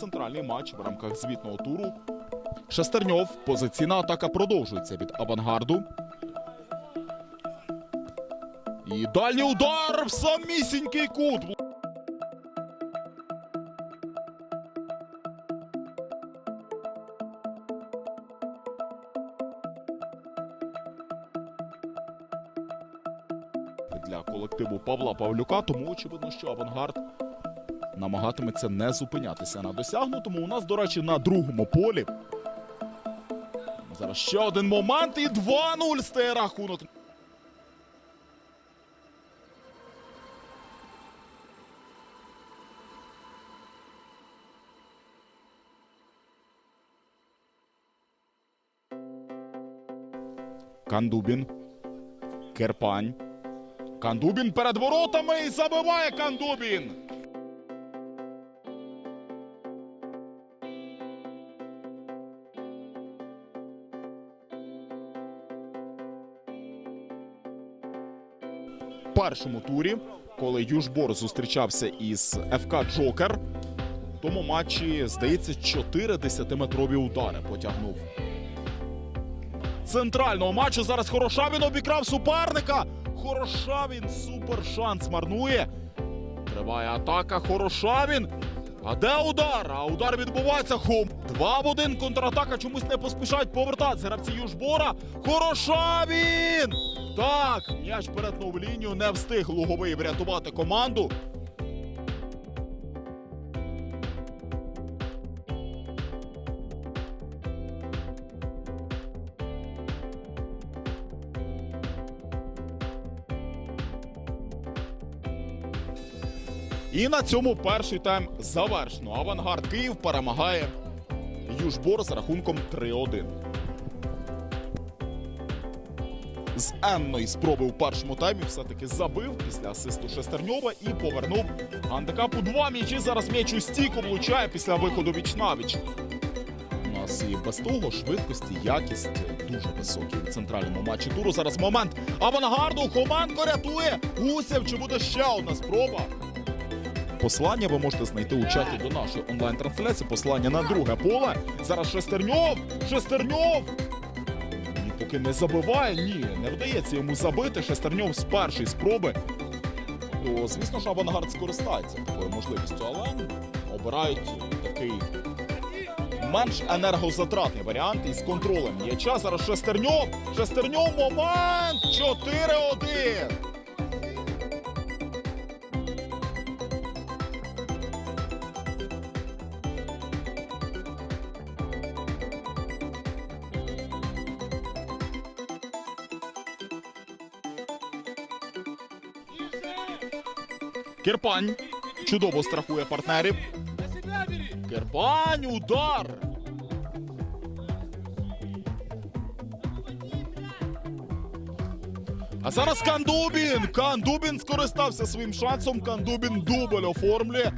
Центральний матч в рамках звітного туру. Шестерньов. Позиційна атака продовжується від авангарду. І дальній удар в самісінький кут. Для колективу Павла Павлюка, тому очевидно, що авангард намагатиметься не зупинятися на досягнутому. У нас, до речі, на другому полі. Зараз ще один момент і 2-0 стає рахунок. Кандубін. Керпань. Кандубін перед воротами і забиває Кандубін. першому турі, коли Южбор зустрічався із ФК Джокер. В тому матчі, здається, 4 10-метрові удари потягнув. Центрального матчу зараз Хорошавін обікрав суперника. Хорошавін супер шанс марнує. Триває атака Хорошавін. А де удар? А удар відбувається хом. Два в один контратака чомусь не поспішають повертатися. Гравці Южбора. Хорошавін! Так, м'яч перетнув лінію, не встиг Луговий врятувати команду. І на цьому перший тайм завершено. Авангард Київ перемагає Южбор з рахунком 3-1. З енної спроби у першому таймі все-таки забив після асисту Шестерньова і повернув гандикапу два м'ячі. Зараз м'яч у стійку влучає після виходу віч-навіч. У нас і без того швидкості, якість дуже високі у центральному матчі туру. Зараз момент авангарду. Хоменко рятує. Гусєв. Чи буде ще одна спроба? Посилання ви можете знайти у чаті до нашої онлайн-трансляції. Посилання на друге поле. Зараз Шестерньов. Шестерньов. Ні, Поки не забиває, ні, не вдається йому забити. Шестерньов з першої спроби. То, звісно ж, авангард скористається такою можливістю, але обирають такий менш енергозатратний варіант із контролем м'яча. Зараз Шестерньов. Шестерньов момент! 4-1. Кирпань чудово страхує партнерів. Кирпань, удар! А зараз Кандубін! Кандубін скористався своїм шансом. Кандубін дубль оформлює.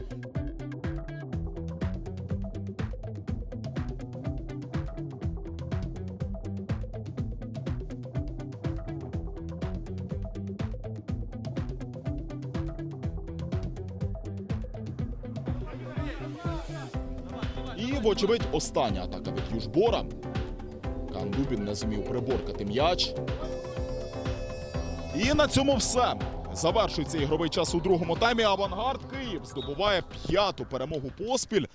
І, вочевидь, остання атака від Южбора. Кандубін не зумів приборкати м'яч. І на цьому все. Завершується ігровий час у другому таймі. Авангард Київ здобуває п'яту перемогу поспіль.